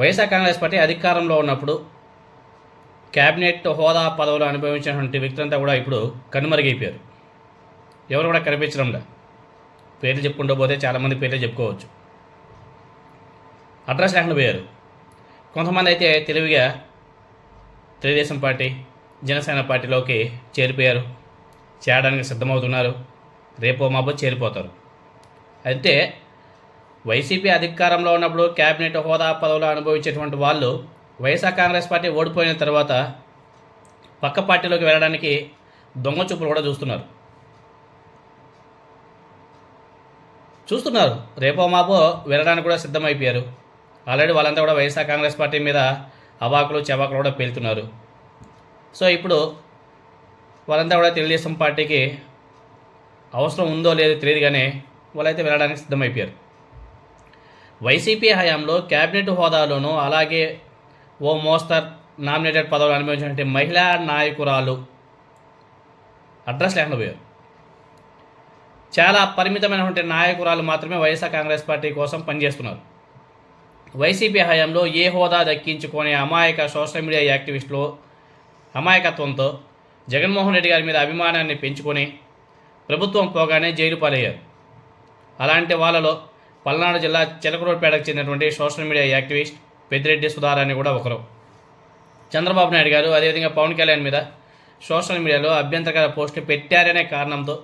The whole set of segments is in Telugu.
వైఎస్ఆర్ కాంగ్రెస్ పార్టీ అధికారంలో ఉన్నప్పుడు క్యాబినెట్ హోదా పదవులు అనుభవించినటువంటి వ్యక్తులంతా కూడా ఇప్పుడు కనుమరుగైపోయారు. ఎవరు కూడా కనిపించడంలా. పేర్లు చెప్పుకుంటూ పోతే చాలామంది పేర్లు చెప్పుకోవచ్చు. అడ్రస్ లేకుండా పోయారు. కొంతమంది అయితే తెలివిగా తెలుగుదేశం పార్టీ జనసేన పార్టీలోకి చేరిపోయారు. చేరడానికి సిద్ధమవుతున్నారు. రేపో మాపో చేరిపోతారు. అయితే వైసీపీ అధికారంలో ఉన్నప్పుడు క్యాబినెట్ హోదా పదవులు అనుభవించేటువంటి వాళ్ళు వైఎస్ఆర్ కాంగ్రెస్ పార్టీ ఓడిపోయిన తర్వాత పక్క పార్టీలోకి వెళ్ళడానికి దొంగ చూపులు కూడా చూస్తున్నారు. చూస్తున్నారు. రేపో మాపో వెళ్ళడానికి కూడా సిద్ధమైపోయారు. ఆల్రెడీ వాళ్ళంతా కూడా వైఎస్ఆర్ కాంగ్రెస్ పార్టీ మీద అవాకులు చెవాకులు కూడా పేలుతున్నారు. సో ఇప్పుడు వాళ్ళంతా కూడా తెలుగుదేశం పార్టీకి అవసరం ఉందో లేదో తెలియదు కానీ వాళ్ళైతే వెళ్ళడానికి సిద్ధమైపోయారు. వైసీపీ హయాంలో క్యాబినెట్ హోదాలోనూ అలాగే ఓ మోస్తర్ నామినేటెడ్ పదవులు అనుభవించినటువంటి మహిళా నాయకురాలు అడ్రస్ లేకుండా పోయారు. చాలా పరిమితమైనటువంటి నాయకురాలు మాత్రమే వైఎస్ఆర్ కాంగ్రెస్ పార్టీ కోసం పనిచేస్తున్నారు. వైసీపీ హయాంలో ఏ హోదా దక్కించుకొని అమాయక సోషల్ మీడియా యాక్టివిస్టులు అమాయకత్వంతో జగన్మోహన్ రెడ్డి గారి మీద అభిమానాన్ని పెంచుకొని ప్రభుత్వం పోగానే జైలు పాలయ్యారు. అలాంటి వాళ్ళలో పల్నాడు జిల్లా చిలకరోడ్పేటకు చెందినటువంటి సోషల్ మీడియా యాక్టివిస్ట్ పెద్దిరెడ్డి సుధారాన్ని కూడా ఒకరు. చంద్రబాబు నాయుడు గారు అదేవిధంగా పవన్ కళ్యాణ్ మీద సోషల్ మీడియాలో అభ్యంతరకర పోస్టులు పెట్టారనే కారణంతో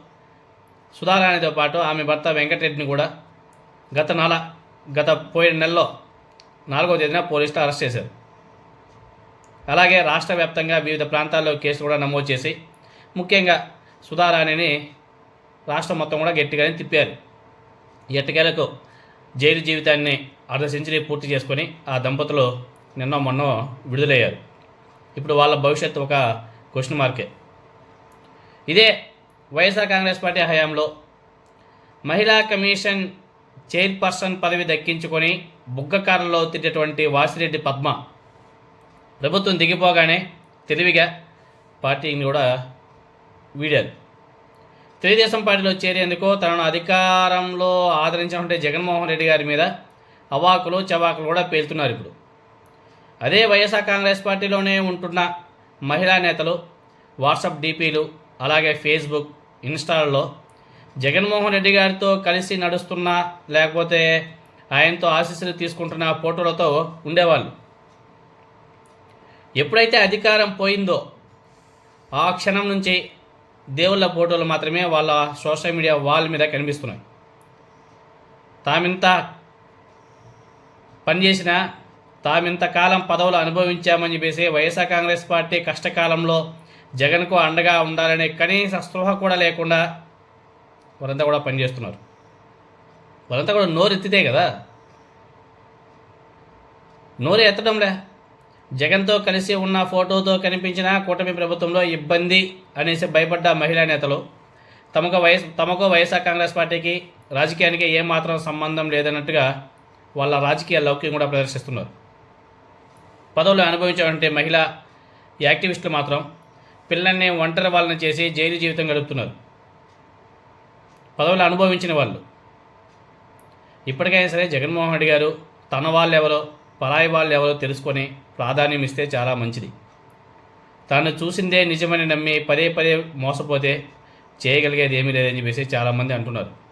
సుధారాణితో పాటు ఆమె భర్త వెంకటరెడ్డిని కూడా గత నెల గత పోయిన నెలలో నాలుగో తేదీన పోలీసులు అరెస్ట్ చేశారు. అలాగే రాష్ట్ర వ్యాప్తంగా వివిధ ప్రాంతాల్లో కేసులు కూడా నమోదు చేసి ముఖ్యంగా సుధారాణిని రాష్ట్రం మొత్తం కూడా గట్టిగానే తిప్పారు. ఎట్టకేలకు జైలు జీవితాన్ని అర్ధ సెంచరీ పూర్తి చేసుకొని ఆ దంపతులు నిన్న మొన్న విడుదలయ్యారు. ఇప్పుడు వాళ్ళ భవిష్యత్తు ఒక క్వశ్చన్ మార్కే ఇదే వైఎస్ఆర్ కాంగ్రెస్ పార్టీ హయాంలో మహిళా కమిషన్ చైర్పర్సన్ పదవి దక్కించుకొని బుగ్గకారంలో తిరిగేటువంటి వాసిరెడ్డి పద్మ ప్రభుత్వం దిగిపోగానే తెలివిగా పార్టీని కూడా వీడారు. తెలుగుదేశం పార్టీలో చేరేందుకు తనను అధికారంలో ఆదరించినటువంటి జగన్మోహన్ రెడ్డి గారి మీద అవాకులు చవాకులు కూడా పేలుతున్నారు ఇప్పుడు. అదే వైఎస్ఆర్ కాంగ్రెస్ పార్టీలోనే ఉంటున్న మహిళా నేతలు వాట్సాప్ డీపీలు అలాగే ఫేస్బుక్ ఇన్స్టాల్లో జగన్మోహన్ రెడ్డి గారితో కలిసి నడుస్తున్న లేకపోతే ఆయనతో ఆశీస్సులు తీసుకుంటున్న ఫోటోలతో ఉండేవాళ్ళు. ఎప్పుడైతే అధికారం పోయిందో ఆ క్షణం నుంచి దేవుళ్ళ ఫోటోలు మాత్రమే వాళ్ళ సోషల్ మీడియా వాల్ మీద కనిపిస్తున్నాయి. తామింత పనిచేసిన తామింత కాలం పదవులు అనుభవించామని చెప్పేసి వైఎస్ఆర్ కాంగ్రెస్ పార్టీ కష్టకాలంలో జగన్కు అండగా ఉండాలనే కనీస స్పృహ కూడా లేకుండా వారంతా కూడా పనిచేస్తున్నారు. వారంతా కూడా నోరెత్తితే కదా? నోరు ఎత్తడంలే జగన్తో కలిసి ఉన్న ఫోటోతో కనిపించిన కూటమి ప్రభుత్వంలో ఇబ్బంది అనేసి భయపడ్డ మహిళా నేతలు. తమకు వయసు తమకు వైఎస్ఆర్ కాంగ్రెస్ పార్టీకి రాజకీయానికి ఏమాత్రం సంబంధం లేదన్నట్టుగా వాళ్ళ రాజకీయ లౌక్యం కూడా ప్రదర్శిస్తున్నారు. పదవులు అనుభవించేటువంటి మహిళా యాక్టివిస్టులు మాత్రం పిల్లల్ని ఒంటరి వాళ్ళని చేసి జైలు జీవితం గడుపుతున్నారు. పదవులు అనుభవించిన వాళ్ళు. ఇప్పటికైనా సరే జగన్మోహన్ రెడ్డి గారు తన వాళ్ళు ఎవరో పరాయి వాళ్ళు ఎవరో తెలుసుకొని ప్రాధాన్యం ఇస్తే చాలా మంచిది. తాను చూసిందే నిజమని నమ్మి పదే పదే మోసపోతే చేయగలిగేది ఏమీ లేదని చెప్పేసి చాలామంది అంటున్నారు.